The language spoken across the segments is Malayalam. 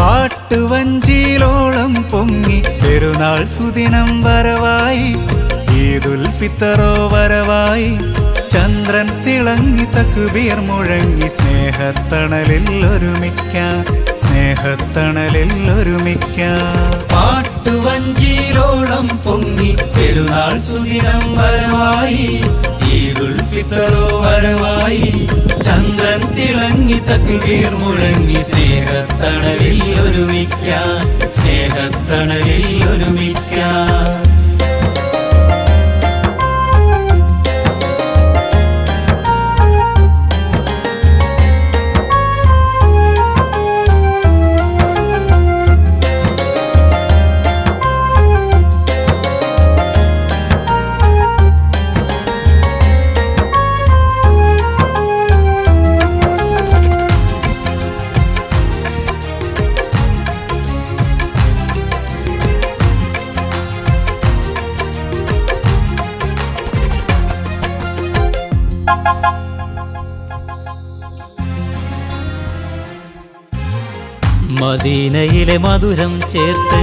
പാട്ടുവഞ്ചിയിലോളം പൊങ്ങി പെരുന്നാൾ സുദിനം വരവായി ഈദുൽ ഫിത്തറോ വരവായി. ചന്ദ്രൻ തിളങ്ങി തക്കുബീർ മുഴങ്ങി സ്നേഹത്തണലിൽ ഒരുമിക്കാം സ്നേഹത്തണലിൽ ഒരുമിക്കാം. പാട്ടുവഞ്ചിയിലോളം പൊങ്ങി പെരുന്നാൾ സുദിനം വരവായി ഈദുൽ ഫിത്തറോ വരവായി. തിളങ്ങി തക്കുകീർ മുഴങ്ങി സ്നേഹത്തണലിൽ ഒരുമിക്ക സ്നേഹത്തണലിൽ ഒരുമിക്കാൻ. മദീനയിലെ മധുരം ചേർത്ത്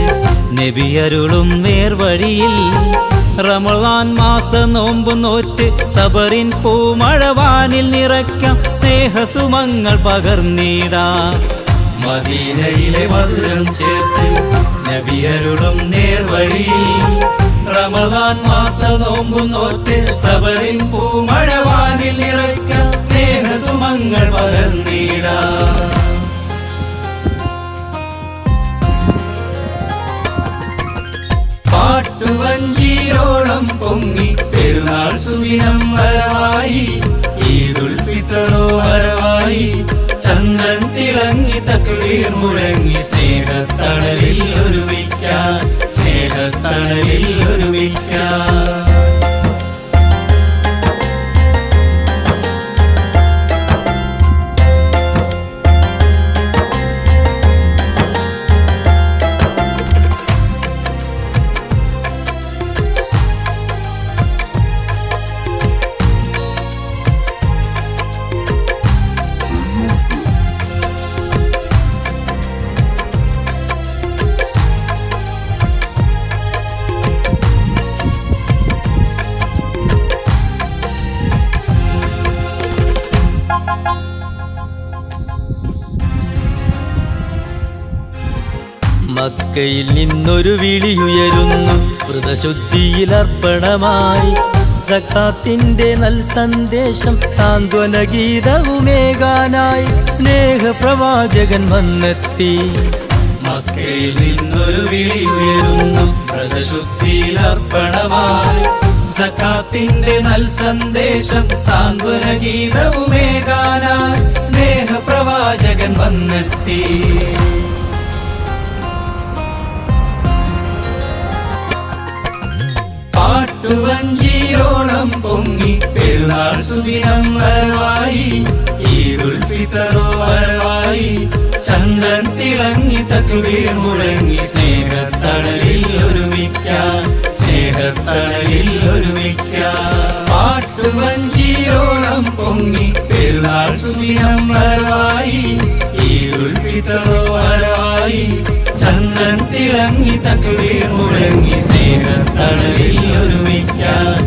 നബിയരുളും നേർവഴിയിൽ. റമളാൻ മാസ നോമ്പ് നോറ്റ് സബറിൻ പൂമഴവാനിൽ നിറയ്ക്കാം സ്നേഹസുമങ്ങൾ പകർന്നിടാം. മദീനയിലെ മധുരം ചേർത്ത് നബിയരുളും നേർവഴിയിൽ. റമളാൻ മാസ നോമ്പ് നോറ്റ് സബറിൻ പൂമഴവാനിൽ നിറയ്ക്കാം പാട്ടുവഞ്ചിയോളം പൊങ്ങി പെരുന്നാൾ സുദിനം വരവായി ഈദുൽ ഫിത്തറോ വരവായി ചന്ദ്രൻ തിളങ്ങി തക്കുവീർ മുഴങ്ങി സ്നേഹത്തണലിൽ ഒരുമിക്കാൻ സ്നേഹത്തണലിൽ ഒരുമിക്കാൻ. മക്കയിൽ നിന്നൊരു വിളിയുയരുന്നു. വ്രതശുദ്ധിയിൽ അർപ്പണമായി സക്കാത്തിന്റെ നൽ സന്ദേശം സാന്ത്വന ഗീതവുമേകാനായി സ്നേഹപ്രവാചകൻ വന്നെത്തി. മക്കയിൽ നിന്നൊരു വിളി ഉയരുന്നു വ്രതശുദ്ധിയിൽ അർപ്പണമായി സക്കാത്തിന്റെ നൽ സന്ദേശം സാന്ത്വന ഗീതവുമേകാനായി സ്നേഹപ്രവാചകൻ വന്നെത്തി. പാട്ടുവഞ്ചിയോളം പൊങ്ങി പെരുന്നാൾ സുദിനം വരവായി ഈദുൽ ഫിത്തറോ വരവായി. ചന്ദ്രൻ തിളങ്ങി തക്കുവീർ മുഴങ്ങി സ്നേഹത്തണലിൽ ഒരുമിക്ക സ്നേഹത്തണലിൽ പാട്ടു പാട്ടുവഞ്ചിയോളം പൊങ്ങി പെരുന്നാൾ സുദിനം വരവായി ഈദുൽ ഫിത്തറോ വരവായി. ചന്ദ്രൻ തിളങ്ങി തക്കുവീർ മുഴങ്ങി സ്നേഹത്തണലിൽ ഒരുമിക്കാൻ